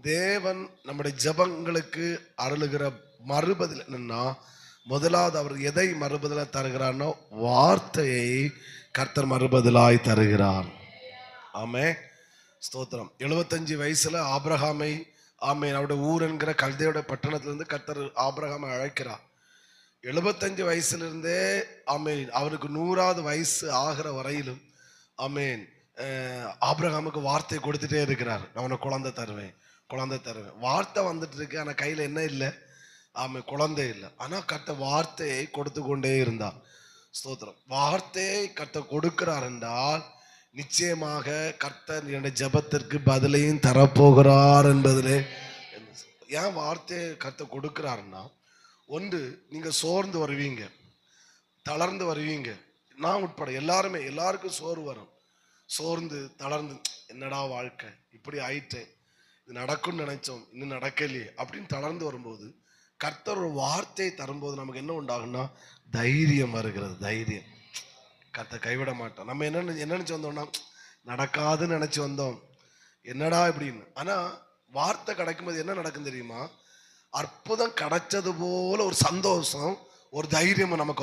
தேவன் நம்முடைய ஜெபங்களுக்கு அருளுகிற மறுபதில் என்னன்னா முதலாவது அவர் எதை மறுபதில தருகிறார்னோ வார்த்தையை கர்த்தர் மறுபதிலாய் தருகிறார். ஆமே. ஸ்தோத்திரம். எழுபத்தஞ்சு வயசுல ஆப்ரஹாமை ஆமே அவருடைய ஊர் என்கிற கல்தையோட பட்டணத்திலிருந்து கர்த்தர் ஆப்ரஹாமை அழைக்கிறார். எழுபத்தஞ்சு வயசுலேருந்தே அமேன் அவருக்கு நூறாவது வயசு ஆகிற வரையிலும் அமேன் ஆப்ரஹாமுக்கு வார்த்தை கொடுத்துட்டே இருக்கிறார். நான் உனக்கு குழந்தை தருவேன். குழந்தை தருவேன். வார்த்தை வந்துட்டு இருக்கு ஆனால் கையில் என்ன இல்லை? ஆமை குழந்தை இல்லை. ஆனால் கத்த வார்த்தையை கொடுத்து கொண்டே இருந்தார். ஸ்தோத்திரம். வார்த்தையை கத்த கொடுக்கிறார் என்றால் நிச்சயமாக கர்த்தர் என்னுடைய ஜெபத்திற்கு பதிலையும் தரப்போகிறார் என்பதிலே ஏன் வார்த்தையை கத்த கொடுக்கிறாருன்னா ஒன்று நீங்கள் சோர்ந்து வருவீங்க. தளர்ந்து வருவீங்க. நான் உட்பட எல்லாருமே எல்லாருக்கும் சோறு வரும். சோர்ந்து தளர்ந்து என்னடா வாழ்க்கை? இப்படி ஆயிட்டேன். இது நடக்கும்னு நினைச்சோம் இன்னும் நடக்கலையே அப்படின்னு தளர்ந்து வரும்போது கர்த்தர் ஒரு வார்த்தையை தரும்போது நமக்கு என்ன உண்டாகும்னா தைரியம் வருகிறது தைரியம். கர்த்த கைவிட மாட்டோம் நம்ம என்ன என்ன நினைச்சு வந்தோம்னா நடக்காதுன்னு நினைச்சு வந்தோம். என்னடா இப்படின்னு. ஆனா வார்த்தை கிடைக்கும்போது என்ன நடக்கும் தெரியுமா? அற்புதம் கிடைச்சது போல ஒரு சந்தோஷம் ஒரு தைரியம் நமக்கு